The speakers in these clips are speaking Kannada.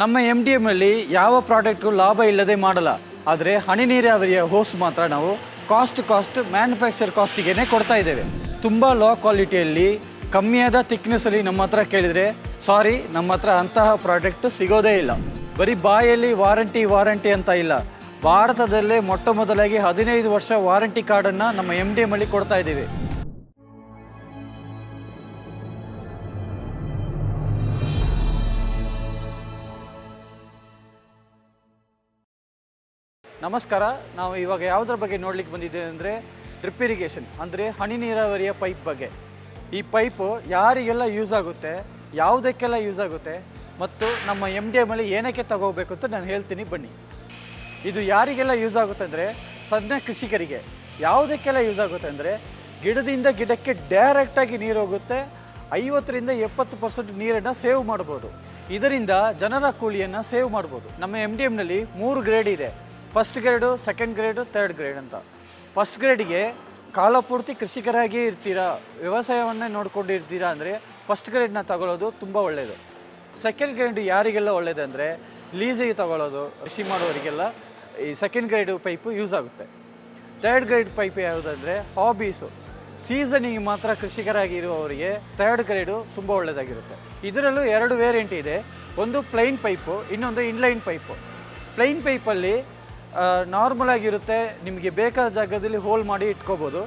ನಮ್ಮ ಎಂ ಡಿ ಎಮ್ಮಲ್ಲಿ ಯಾವ ಪ್ರಾಡಕ್ಟು ಲಾಭ ಇಲ್ಲದೆ ಮಾಡಲ್ಲ. ಆದರೆ ಹನಿ ನೀರಾವರಿಯ ಹೋಸ್ ಮಾತ್ರ ನಾವು ಕಾಸ್ಟ್ ಕಾಸ್ಟ್ ಮ್ಯಾನುಫ್ಯಾಕ್ಚರ್ ಕಾಸ್ಟಿಗೆ ಕೊಡ್ತಾ ಇದ್ದೇವೆ. ತುಂಬ ಲೋ ಕ್ವಾಲಿಟಿಯಲ್ಲಿ ಕಮ್ಮಿಯಾದ thickness-ಅಲ್ಲಿ ನಮ್ಮ ಹತ್ರ ಕೇಳಿದರೆ, ಸಾರಿ, ನಮ್ಮ ಹತ್ರ ಅಂತಹ ಪ್ರಾಡಕ್ಟ್ ಸಿಗೋದೇ ಇಲ್ಲ. ಬರೀ ಬಾಯಲ್ಲಿ ವಾರಂಟಿ ವಾರಂಟಿ ಅಂತ ಇಲ್ಲ. ಭಾರತದಲ್ಲೇ ಮೊಟ್ಟ ಮೊದಲಾಗಿ ಹದಿನೈದು ವರ್ಷ ವಾರಂಟಿ ಕಾರ್ಡನ್ನು ನಮ್ಮ ಎಂ ಡಿ ಎಮ್ಮಲ್ಲಿ ಕೊಡ್ತಾ ಇದ್ದೀವಿ. ನಮಸ್ಕಾರ. ನಾವು ಇವಾಗ ಯಾವುದ್ರ ಬಗ್ಗೆ ನೋಡ್ಲಿಕ್ಕೆ ಬಂದಿದ್ದೇವೆ ಅಂದರೆ ಡ್ರಿಪ್ ಇರಿಗೇಷನ್, ಅಂದರೆ ಹನಿ ನೀರಾವರಿಯ ಪೈಪ್ ಬಗ್ಗೆ. ಈ ಪೈಪು ಯಾರಿಗೆಲ್ಲ ಯೂಸ್ ಆಗುತ್ತೆ, ಯಾವುದಕ್ಕೆಲ್ಲ ಯೂಸ್ ಆಗುತ್ತೆ, ಮತ್ತು ನಮ್ಮ ಎಂ ಡಿ ಎಮ್ಮಲ್ಲಿ ಏನಕ್ಕೆ ತಗೋಬೇಕು ಅಂತ ನಾನು ಹೇಳ್ತೀನಿ ಬನ್ನಿ. ಇದು ಯಾರಿಗೆಲ್ಲ ಯೂಸ್ ಆಗುತ್ತೆ ಅಂದರೆ ಸಣ್ಣ ಕೃಷಿಕರಿಗೆ. ಯಾವುದಕ್ಕೆಲ್ಲ ಯೂಸ್ ಆಗುತ್ತೆ ಅಂದರೆ ಗಿಡದಿಂದ ಗಿಡಕ್ಕೆ ಡೈರೆಕ್ಟಾಗಿ ನೀರು ಹೋಗುತ್ತೆ, ಐವತ್ತರಿಂದ ಎಪ್ಪತ್ತು ಪರ್ಸೆಂಟ್ ನೀರನ್ನು ಸೇವ್ ಮಾಡ್ಬೋದು. ಇದರಿಂದ ಜನರ ಕೂಲಿಯನ್ನು ಸೇವ್ ಮಾಡ್ಬೋದು. ನಮ್ಮ ಎಂ ಡಿ ಎಮ್ನಲ್ಲಿ ಮೂರು ಗ್ರೇಡ್ ಇದೆ. First grade second grade third grade ಅಂತ. ಫಸ್ಟ್ ಗ್ರೇಡಿಗೆ ಕಾಲಪೂರ್ತಿ ಕೃಷಿಕರಾಗಿ ಇರ್ತೀರಾ? ವ್ಯವಸಾಯವನ್ನೇ ನೋಡ್ಕೊಂಡು ಇರ್ತೀರಾ ಅಂದರೆ ಫಸ್ಟ್ ಗ್ರೇಡ್ನ ತಗೊಳ್ಳೋದು ತುಂಬ ಒಳ್ಳೆಯದು ಸೆಕೆಂಡ್ ಗ್ರೇಡ್ ಯಾರಿಗೆಲ್ಲ ಒಳ್ಳೇದಂದರೆ ಲೀಸಿಗೆ ತಗೊಳ್ಳೋದು ಕೃಷಿ ಮಾಡೋರಿಗೆಲ್ಲ ಈ ಸೆಕೆಂಡ್ ಗ್ರೇಡ್ ಪೈಪು ಯೂಸ್ ಆಗುತ್ತೆ. ಥರ್ಡ್ ಗ್ರೇಡ್ ಪೈಪ್ ಯಾವುದಂದರೆ ಹಾಬೀಸು ಸೀಸನಿಗೆ ಮಾತ್ರ ಕೃಷಿಕರಾಗಿ ಇರುವವರಿಗೆ ಥರ್ಡ್ ಗ್ರೇಡು ತುಂಬ ಒಳ್ಳೆಯದಾಗಿರುತ್ತೆ ಇದರಲ್ಲೂ ಎರಡು ವೇರಿಯಂಟ್ ಇದೆ. ಒಂದು ಪ್ಲೈನ್ ಪೈಪು ಇನ್ನೊಂದು ಇನ್ಲೈನ್ ಪೈಪು ಪ್ಲೈನ್ ಪೈಪಲ್ಲಿ ನಾರ್ಮಲ್ ಆಗಿರುತ್ತೆ. ನಿಮಗೆ ಬೇಕಾದ ಜಾಗದಲ್ಲಿ ಹೋಲ್ ಮಾಡಿ ಇಟ್ಕೋಬೋದು.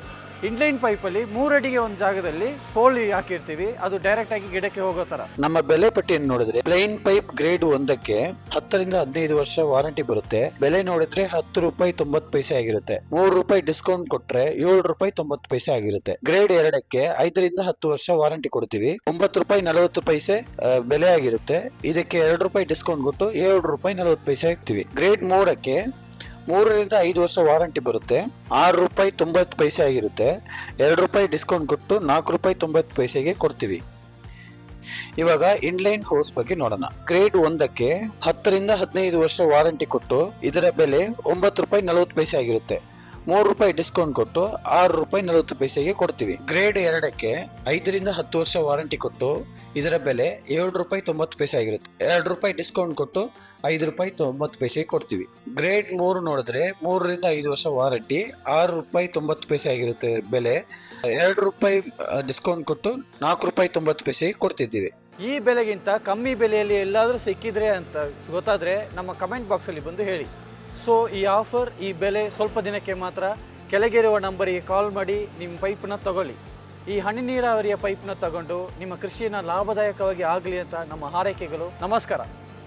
ಇನ್ಲೈನ್ ಪೈಪಲ್ಲಿ ಮೂರಡಿಗೆ ಒಂದು ಜಾಗದಲ್ಲಿ ಹೋಲ್ ಹಾಕಿರ್ತೀವಿ. ಅದು ಡೈರೆಕ್ಟ್ ಆಗಿ ಗಿಡಕ್ಕೆ ಹೋಗೋ ಥರ ನಮ್ಮ ಬೆಲೆ ಪಟ್ಟಿಯನ್ನು ನೋಡಿದ್ರೆ? ಪ್ಲೈನ್ ಪೈಪ್ ಗ್ರೇಡ್ ಒಂದಕ್ಕೆ ಹತ್ತರಿಂದ ಹದಿನೈದು ವರ್ಷ ವಾರಂಟಿ ಬರುತ್ತೆ. ಬೆಲೆ ನೋಡಿದ್ರೆ ಹತ್ತು ರೂಪಾಯಿ ತೊಂಬತ್ತು ಪೈಸೆ ಆಗಿರುತ್ತೆ. ಮೂರು ರೂಪಾಯಿ ಡಿಸ್ಕೌಂಟ್ ಕೊಟ್ರೆ ಏಳು ರೂಪಾಯಿ ತೊಂಬತ್ತು ಪೈಸೆ ಆಗಿರುತ್ತೆ. ಗ್ರೇಡ್ ಎರಡಕ್ಕೆ ಐದರಿಂದ ಹತ್ತು ವರ್ಷ ವಾರಂಟಿ ಕೊಡ್ತೀವಿ. ಒಂಬತ್ತು ರೂಪಾಯಿ ನಲವತ್ತು ಪೈಸೆ ಬೆಲೆ ಆಗಿರುತ್ತೆ. ಇದಕ್ಕೆ ಎರಡು ರೂಪಾಯಿ ಡಿಸ್ಕೌಂಟ್ ಕೊಟ್ಟು ಏಳು ರೂಪಾಯಿ ನಲವತ್ತು ಪೈಸೆ ಹಾಕ್ತಿವಿ. ಗ್ರೇಡ್ ಮೂರಕ್ಕೆ ಮೂರರಿಂದ ಐದು ವರ್ಷ ವಾರಂಟಿ ಬರುತ್ತೆ. ಆರು ರೂಪಾಯಿ ತೊಂಬತ್ತು ಪೈಸೆ ಆಗಿರುತ್ತೆ. ಎರಡು ರೂಪಾಯಿ ಡಿಸ್ಕೌಂಟ್ ಕೊಟ್ಟು ನಾಲ್ಕು ರೂಪಾಯಿ ತೊಂಬತ್ತು ಪೈಸೆಗೆ ಕೊಡ್ತೀವಿ. ಇವಾಗ ಇನ್ಲೈನ್ ಹೋಸ್ ಬಗ್ಗೆ ನೋಡೋಣ. ಗ್ರೇಡ್ ಒಂದಕ್ಕೆ ಹತ್ತರಿಂದ ಹದಿನೈದು ವರ್ಷ ವಾರಂಟಿ ಕೊಟ್ಟು ಇದರ ಬೆಲೆ ಒಂಬತ್ತು ರೂಪಾಯಿ ನಲವತ್ತು ಪೈಸೆ ಆಗಿರುತ್ತೆ. ಮೂರು ರೂಪಾಯಿ ಡಿಸ್ಕೌಂಟ್ ಕೊಟ್ಟು ಆರು ರೂಪಾಯಿ ನಲವತ್ತು ಪೈಸೆಗೆ ಕೊಡ್ತೀವಿ. ಗ್ರೇಡ್ ಎರಡಕ್ಕೆ ಐದರಿಂದ ಹತ್ತು ವರ್ಷ ವಾರಂಟಿ ಕೊಟ್ಟು ಇದರ ಬೆಲೆ ಏಳು ರೂಪಾಯಿ ತೊಂಬತ್ತು ಪೈಸೆ ಆಗಿರುತ್ತೆ. ಎರಡು ರೂಪಾಯಿ ಡಿಸ್ಕೌಂಟ್ ಕೊಟ್ಟು ಐದು ರೂಪಾಯಿ ತೊಂಬತ್ತು ಪೈಸೆಗೆ ಕೊಡ್ತೀವಿ. ಗ್ರೇಡ್ ಮೂರು ನೋಡಿದ್ರೆ ಮೂರರಿಂದ ಐದು ವರ್ಷ ವಾರಂಟಿ ಆರು ರೂಪಾಯಿ ತೊಂಬತ್ತು ಪೈಸೆ ಆಗಿರುತ್ತೆ ಬೆಲೆ. ಎರಡು ರೂಪಾಯಿ ಡಿಸ್ಕೌಂಟ್ ಕೊಟ್ಟು ನಾಲ್ಕು ರೂಪಾಯಿ ತೊಂಬತ್ತು ಪೈಸೆಗೆ ಕೊಡ್ತಿದ್ದೀವಿ. ಈ ಬೆಲೆಗಿಂತ ಕಮ್ಮಿ ಬೆಲೆಯಲ್ಲಿ ಎಲ್ಲಾದರೂ ಸಿಕ್ಕಿದ್ರೆ ಅಂತ ಗೊತ್ತಾದರೆ ನಮ್ಮ ಕಮೆಂಟ್ ಬಾಕ್ಸಲ್ಲಿ ಬಂದು ಹೇಳಿ. ಸೊ ಈ ಆಫರ್ ಈ ಬೆಲೆ ಸ್ವಲ್ಪ ದಿನಕ್ಕೆ ಮಾತ್ರ ಕೆಳಗಿರುವ ನಂಬರಿಗೆ ಕಾಲ್ ಮಾಡಿ ನಿಮ್ಮ ಪೈಪ್ನ ತಗೊಳ್ಳಿ. ಈ ಹನಿ ನೀರಾವರಿಯ ಪೈಪ್ನ ತಗೊಂಡು ನಿಮ್ಮ ಕೃಷಿಯನ್ನು ಲಾಭದಾಯಕವಾಗಿ ಆಗಲಿ ಅಂತ ನಮ್ಮ ಹಾರೈಕೆಗಳು. ನಮಸ್ಕಾರ.